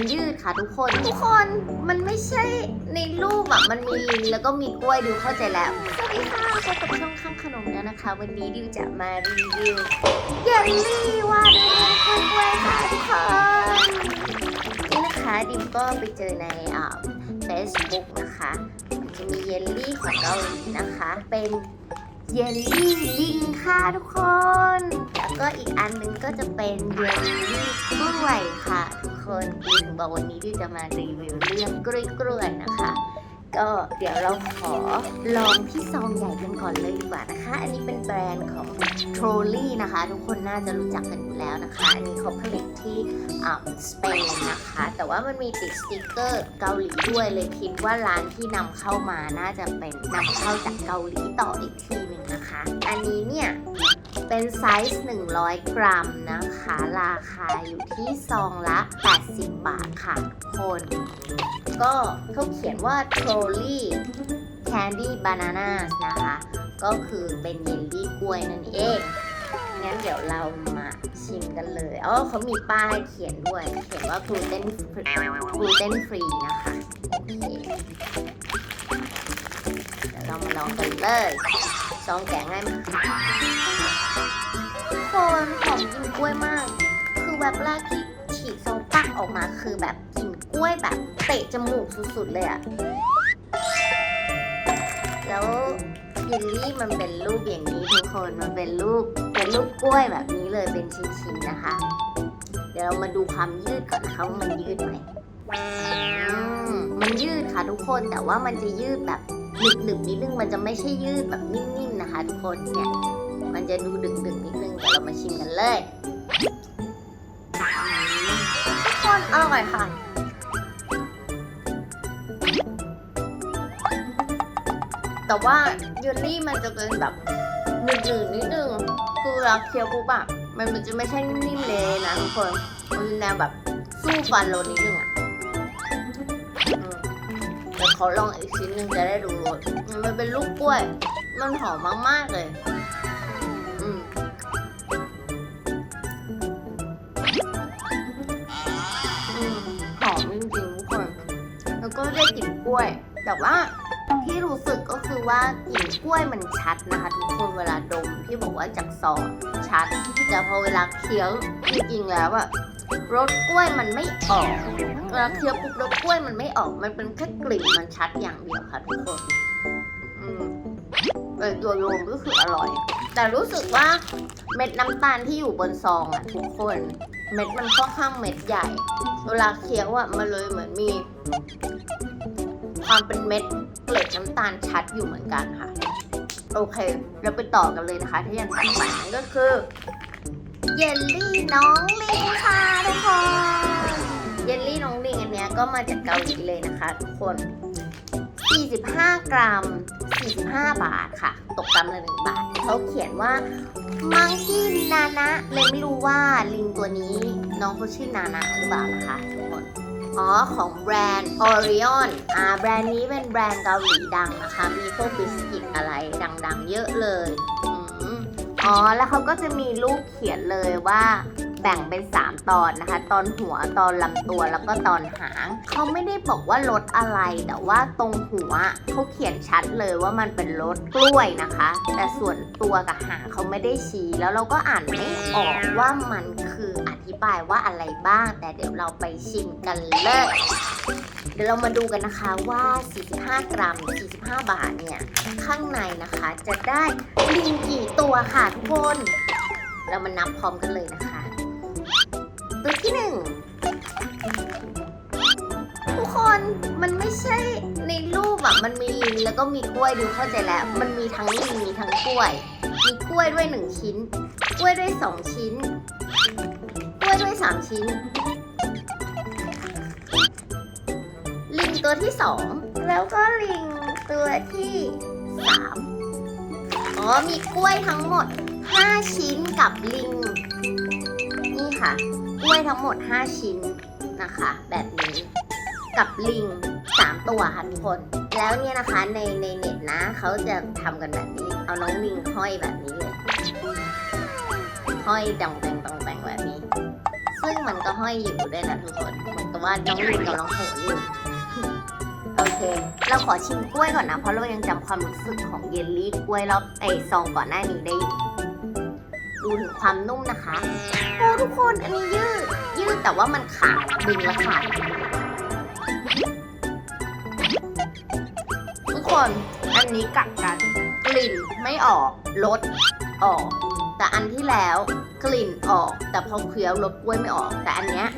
มันยืดค่ะทุกคน ทุกคนมันไม่ใช่ในรูปอะมันมีลิงแล้วก็มีกล้วยดิวเข้าใจแล้ว สวัสดีค่ะพบกับช่องข้างขนมแล้วนะคะ วันนี้ดิวจะมารีวิวเยลลี่วาดกล้วยค่ะทุกคนนี่นะคะดิวก็ไปเจอในอ่า Facebook นะคะ มันจะมีเยลลี่ของเกาหลีนะคะ เป็น เยลลี่ลิงค่ะทุกคน แล้วก็อีกอันหนึงก็จะเป็นเยลลี่กล้วยค่ะ ทุกคนดิวถึงบอกวันนี้ดิวจะมารีวิวเรื่องกล้วยกล้วยๆนะคะ ก็เดี๋ยวเราขอลองที่ซองใหญ่กันก่อนเลยดีกว่านะคะ อันนี้เป็นแบรนด์ของ t r o l l y นะคะ ทุกคนน่าจะรู้จักกันอยู่แล้วนะคะ อันนี้เขาผลิตที่สเปนนะคะ แต่ว่ามันมีติดสติกเกอร์เกาหลีด้วยเลยคิดว่าร้านที่นำเข้ามาน่าจะเป็นนำเข้าจากเกาหลีต่ออีกทีหนึ่งนะคะ อันนี้เนี่ยเป็นไซส์ 100 กรัมนะคะ ราคาอยู่ที่ซองละ 80 บาทค่ะทุกคน ก็เขาเขียนว่า Trolley Candy Bananas นะคะ ก็คือเป็นเยลลี่กล้วยนั่นเอง งั้นเดี๋ยวเรามาชิมกันเลย อ๋อเขามีป้ายเขียนด้วย เขียนว่า gluten free gluten free นะคะโอเคเดี๋ยวเรามาลองกันเลยซองแกะง่ายมากคนหอมกินกล้วยมาก คือแบบแรกที่ฉีกซองปักออกมาคือแบบ กล้วยแบบเตะจมูกสุดๆเลยอะแล้วเยลลี่มันเป็นรูปอย่างนี้ทุกคน มันเป็นรูปเป็นรูปกล้วยแบบนี้เลยเป็นชิ้นๆนะคะ เดี๋ยวเรามาดูความยืดก่อนนะคะว่ามันยืดไหมมมันยืดค่ะทุกคนแต่ว่ามันจะยืดแบบหนึบๆนิดนึงมันจะไม่ใช่ยืดแบบนิ่มๆนะคะ ทุกคนเนี่ยมันจะดูดึกๆนิดนึงเดี๋ยวเรามาชิมกันเลยทุกคนอร่อยค่ะ แต่ว่าเยลลี่มันจะเป็นแบบหนืดๆนิดนึงคือเวลาเคี้ยวปุ๊บอะมันมันจะไม่ใช่นิ่มๆเลยนะทุกคนมันเป็นแนวแบบสู้ฟันรสนิดนึงอะอืมเดี๋ยวเขาลองอีกชิ้นหนึ่งจะได้ดูรสมันเป็นลูกกล้วย มันหอมมากๆเลย ล้วย แต่ว่าที่รู้สึกก็คือว่ากลิ่นกล้วยมันชัดนะคะ ทุกคนเวลาดมที่บอกว่าจากซองชัดแต่พอเวลาเคี้ยวจริงๆแล้วอะรสกล้วยมันไม่ออกเวลาเคี้ยวปุ๊บรสกล้วยมันไม่ออกมันเป็นแค่กลิ่นมันชัดอย่างเดียวค่ะทุกคนอืมแต่โดยรวมก็คืออร่อย แต่รู้สึกว่าเม็ดน้ำตาลที่อยู่บนซองอะทุกคน เม็ดมันค่อนข้างเม็ดใหญ่ เวลาเคี้ยวอะมันเลยเหมือนมี ความเป็นเม็ดเกล็ดน้ำตาลชัดอยู่เหมือนกันค่ะ โอเค เราไปต่อกันเลยนะคะ ที่อย่างต่อไปนั่นก็คือ เยลลี่น้องลิงค่ะทุกคนเยลลี่น้องลิงอันเนี้ยก็มาจากเกาหลีเลยนะคะทุกคน 45 กรัม 45 บาทค่ะ ตกกรัมละ1บาท เขาเขียนว่ามังกี้นานะเลยไม่รู้ว่าลิงตัวนี้น้องเขาชื่อนานะหรือเปล่านะคะทุกคน อ๋อของแบรนด์ Orion อ่าแบรนด์นี้เป็นแบรนด์เกาหลีดังนะคะ มีพวกบิสกิตอะไรดังๆ เยอะเลยอ๋อ แล้วเขาก็จะมีรูปเขียนเลยว่าแบ่งเป็น 3 ตอนนะคะ ตอนหัวตอนลำตัวแล้วก็ตอนหาง เขาไม่ได้บอกว่ารสอะไร แต่ว่าตรงหัวเขาเขียนชัดเลยว่ามันเป็นรสกล้วยนะคะ แต่ส่วนตัวกับหางเขาไม่ได้ชี้แล้วเราก็อ่านไม่ออกว่ามัน บายว่าอะไรบ้าง แต่เดี๋ยวเราไปชิมกันเลย เดี๋ยวเรามาดูกันนะคะว่า 45 กรัม 45 บาทเนี่ย ข้างในนะคะจะได้ลิงกี่ตัวค่ะทุกคน เรามานับพร้อมกันเลยนะคะ ตัวที่หนึ่งทุกคนมันไม่ใช่ในรูปอะมันมีลิงแล้วก็มีกล้วยดูเข้าใจแล้ว มันมีทั้งลิงมีทั้งกล้วย มีกล้วยด้วยหนึ่งชิ้น กล้วยด้วยสองชิ้น ล้วยด้วยสามชิ้น ลิงตัวที่สองแล้วก็ลิงตัวที่สามอ๋อมีกล้วยทั้งหมด5ชิ้นกับลิง นี่ค่ะ กล้วยทั้งหมด5ชิ้นนะคะ แบบนี้กับลิง3ตัวค่ะทุกคน แล้วเนี่ยนะคะในในเน็ตนะเขาจะทำกันแบบนี้ เอาน้องลิงห้อยแบบนี้เลย ห้อยดองแดงดองแดงแบ มันก็ห้อยอยู่ด้วยนะทุกคนเหมือนกับว่าน้องลิงกำลังโหนอยู่โอเค เราขอชิมกล้วยก่อนนะ เพราะเรายังจำความรู้สึกของเยลลี่กล้วยรอบไอซองก่อนหน้านี้ได้อยู่ดูถึงความนุ่มนะคะ โอ้ทุกคนอันนี้ยืด ยืดแต่ว่ามันขาดดึงแล้วขาดทุกคนอันนี้กัดกันกลิ่นไม่ออกรสออก แต่อันที่แล้วกลิ่นออก แต่พอเคี้ยวรสกล้วยไม่ออก แต่อันเนี้ย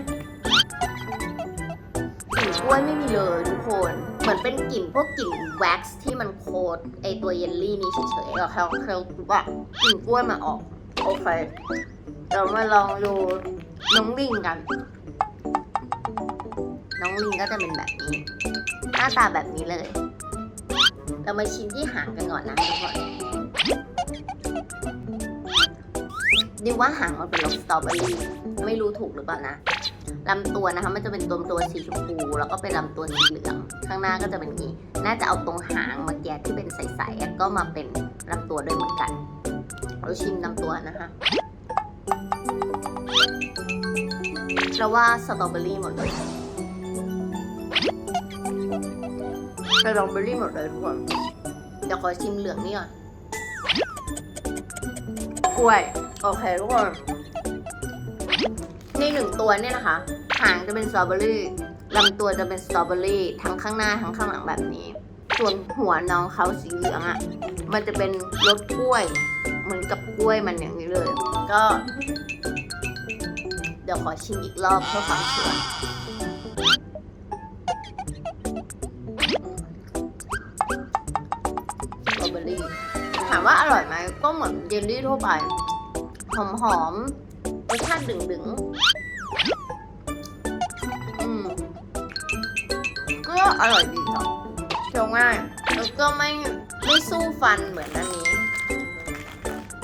กลิ่นกล้วยไม่มีเลยทุกคน เหมือนเป็นกลิ่นพวกกลิ่นแว็กซ์ที่มันโคตรไอตัวเยลลี่นี้เฉยๆแล้วเขาเขาว่ากลิ่นกล้วยมาออก โอเคเรามาลองดูน้องลิงกัน น้องลิงก็จะเป็นแบบนี้ หน้าตาแบบนี้เลย เรามาชิมที่หางกันก่อนนะทุกคน ดิว่าหางมันเป็นสสตรอเบอรี่ไม่รู้ถูกหรือเปล่านะลำตัวนะคะ มันจะเป็นตัวตัวสีชมพูแล้วก็เป็นลำตัวสีเหลืองข้างหน้าก็จะเป็นนี้ น่าจะเอาตรงหางมื่อกี้ที่เป็นใสๆก็มาเป็นลำตัวด้วยเหมือนกันเราชิมลำตัวนะคะเราว่าสตรอเบอรี่หมดเลยสตรอเบอรี่หมดเลยทุกคนเดี๋ยวขอชิมเหลืองนี่ก่อน กล้วย โอเคทุกคนในหนึ่งตัวเนี่ยนะคะ หางจะเป็นสตรอเบอรี่ลำตัวจะเป็นสตรอเบอรี่ทั้งข้างหน้าทั้งข้างหลังแบบนี้ ส่วนหัวน้องเขาสีเหลืองอะ่ะ มันจะเป็นรสกล้วย เหมือนกับกล้วยมันอย่างนี้เลย ก็ เดี๋ยวขอชิมอีกรอบเพื่อความชัวร์สตรอเบอรี่ถามว่าอร่อยไหม ก็เหมือนเยลลี่ทั่วไป หอมหอมๆรสชาติดึงดึงๆอืมก็อร่อยดีครับเคี้ยวง่ายแล้วก็ไม่ไม่สู้ฟันเหมือนอันนี้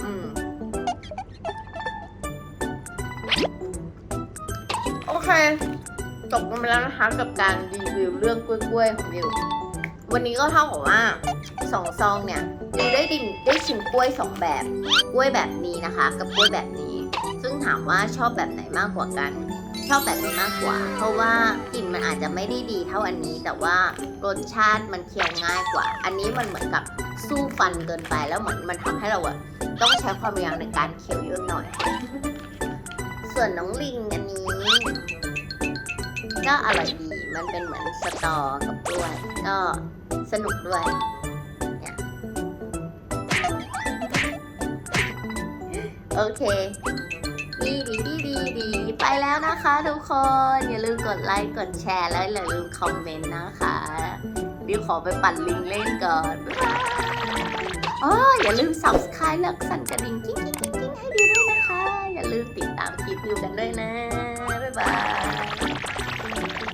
อืม โอเคจบกันไปแล้วนะคะกับการรีวิวเรื่องกล้วยๆของดิว วันนี้ก็เท่ากับว่าสองซองเนี่ยดิวได้ดิมได้ชิมกล้วยสองแบบกล้วยแบบนี้นะคะ กับกล้วยแบบนี้ ซึ่งถามว่าชอบแบบไหนมากกว่ากัน ชอบแบบนี้มากกว่า เพราะว่ากลิ่นมันอาจจะไม่ได้ดีเท่าอันนี้ แต่ว่ารสชาติมันเคี้ยวง่ายกว่า อันนี้มันเหมือนกับสู้ฟันเกินไปแล้วเหมือนมันทำให้เราอะต้องใช้ความพยายามในการเคี้ยวเยอะหน่อย ส่วนน้องลิงอันนี้ ก็อร่อยดี มันเป็นเหมือนสตอกับกล้วยก็สนุกด้วยโอเค ดีดีดีดีดีไปแล้วนะคะทุกคน อย่าลืมกดไลค์กดแชร์แล้วอย่าลืมคอมเมนต์นะคะดิวขอไปปั่นลิงเล่นก่อนบ๊ายบายอ๋ออย่าลืม subscribe แล้วสั่นกระดิ่งกิ๊งกิ๊งกิ๊งกิ๊งให้ดิวด้วยนะคะ อย่าลืมติดตามคลิปดิวกันด้วยนะ บ๊ายบาย